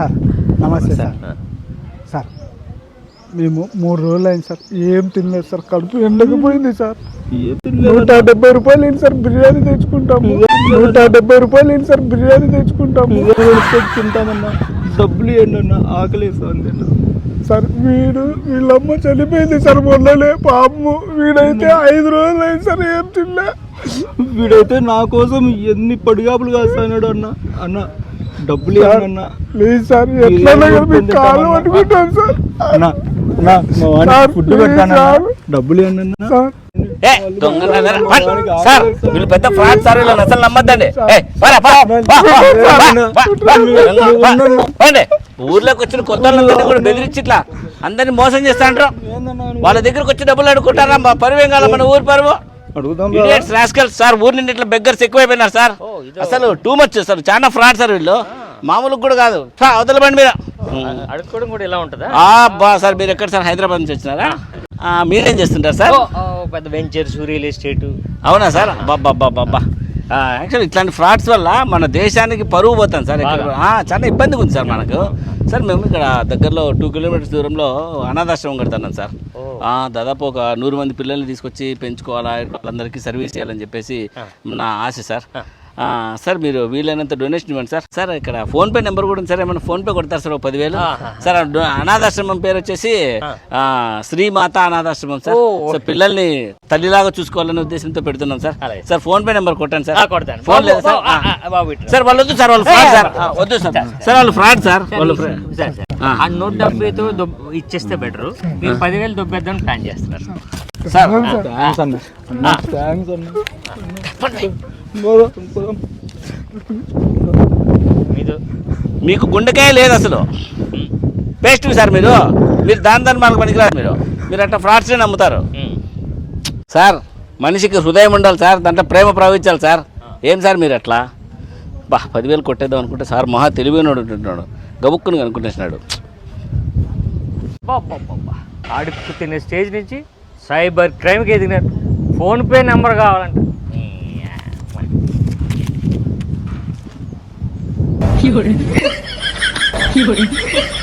Sir నమస్తే sir. Sir. మేము మూడు రోజులు అయింది సార్. ఏం తినలేదు సార్. కడుపు ఎండకపోయింది సార్. నూట డెబ్బై రూపాయలు ఏంటి సార్. బిర్యానీ తెచ్చుకుంటాము. నూట డెబ్బై రూపాయలు ఏంటి సార్. బిర్యానీ తెచ్చుకుంటాము. తింటామన్నా. డబ్బులు ఏంటన్నా? ఆకలేస్తుంది సార్ వీడు వీళ్ళమ్మ చనిపోయింది సార్. మొన్నలే పాపము. వీడైతే ఐదు రోజులు అయింది సార్. ఏం తినలే. వీడైతే నా కోసం ఎన్ని పడిగాపులు కాస్తాడు అన్న అన్న డబ్బులు పెద్ద ఫ్రాడ్ సార్ అసలు నమ్మద్దండి. ఊర్లోకి వచ్చిన కొత్త కూడా బెదిరించి ఇట్లా అందరినీ మోసం చేస్తా అంటారు వాళ్ళ దగ్గరకు వచ్చి డబ్బులు అడుగుకుంటారా మా పరువేం కాదు మన ఊరు పరువు? అడుగుదాం రాస్కల్ సార్ ఊరి నుండి ఇట్లా బెగ్గర్స్ ఎక్కువైపోయినారు సార్. అసలు టూ మచ్ సార్. చాలా ఫ్రాడ్ సార్ వీళ్ళు. మామూలుగా కూడా కాదు. అవతల బండి మీద. అడుక్కోవడం కూడా ఇలా ఉంటుందా? బా సార్ మీరు ఎక్కడ సార్? హైదరాబాద్ నుంచి వచ్చినారా? ఆ, మీరేం చేస్తుంటారు సార్? పెద్ద వెంచర్స్ రియల్ ఎస్టేట్ అవునా సార్? బాబా బాబా యాక్చువల్లీ ఇట్లాంటి ఫ్రాడ్స్ వల్ల మన దేశానికి పరువు పోతాం సార్ చాలా ఇబ్బందిగా ఉంది సార్ మనకు. సార్ మేము ఇక్కడ దగ్గరలో టూ కిలోమీటర్స్ దూరంలో అనాథాశ్రమం కడుతున్నాం సార్. దాదాపు ఒక నూరు మంది పిల్లల్ని తీసుకొచ్చి పెంచుకోవాలా వాళ్ళందరికీ సర్వీస్ చేయాలని చెప్పేసి నా ఆశ సార్. సార్ మీరు వీలైనంత డొనేషన్ ఇవ్వండి సార్. సార్ ఇక్కడ ఫోన్ పే నెంబర్ కూడా ఉంది సార్. ఏమైనా ఫోన్ పే కొడతారు సార్ ఒక పదివేలు? సార్ అనాథాశ్రమం పేరు వచ్చేసి ఆ, శ్రీమాత అనాథాశ్రమం సార్. సో పిల్లల్ని తల్లిలాగా చూసుకోవాలనే ఉద్దేశంతో పెడుతున్నాం sir. Sir PhonePe number కొట్టాను సార్. కొడతాను. ఫోన్ లేదా సార్. సార్ వాళ్ళు వద్దు సార్ వాళ్ళు ఫ్రాడ్ సార్. వద్దు సార్. సార్ వాళ్ళు ఫ్రాడ్ సార్. వాళ్ళు ఫ్రాడ్. సరే, సరే. ఆ. నూట డెబ్బైతో దొబ్- ఇచ్చేస్తే బెటర్. మీరు పదివేలు దొబ్బేద్దాం ప్లాన్ చేస్తున్నారు. సార్ మీకు గుండెకాయ లేదు అసలు. బెస్ట్ సార్ మీరు. మీరు దాని దాని మనకు పనికిరాదు మీరు. మీరు అట్లా ఫ్రాడ్స్ని నమ్ముతారు. సార్ మనిషికి హృదయం ఉండాలి సార్ దాంట్లో ప్రేమ ప్రవహించాలి సార్. ఏం సార్ మీరు అట్లా? బా పదివేలు కొట్టేద్దాం అనుకుంటే సార్ మహా తెలివైనడు ఉంటున్నాడు గబుక్కుని అనుకుంటున్నాడు. ఆడుకు తినే స్టేజ్ నుంచి సైబర్ క్రైమ్కి ఎదిగినారు ఫోన్ పే నెంబర్ కావాలంట. 有人，有人。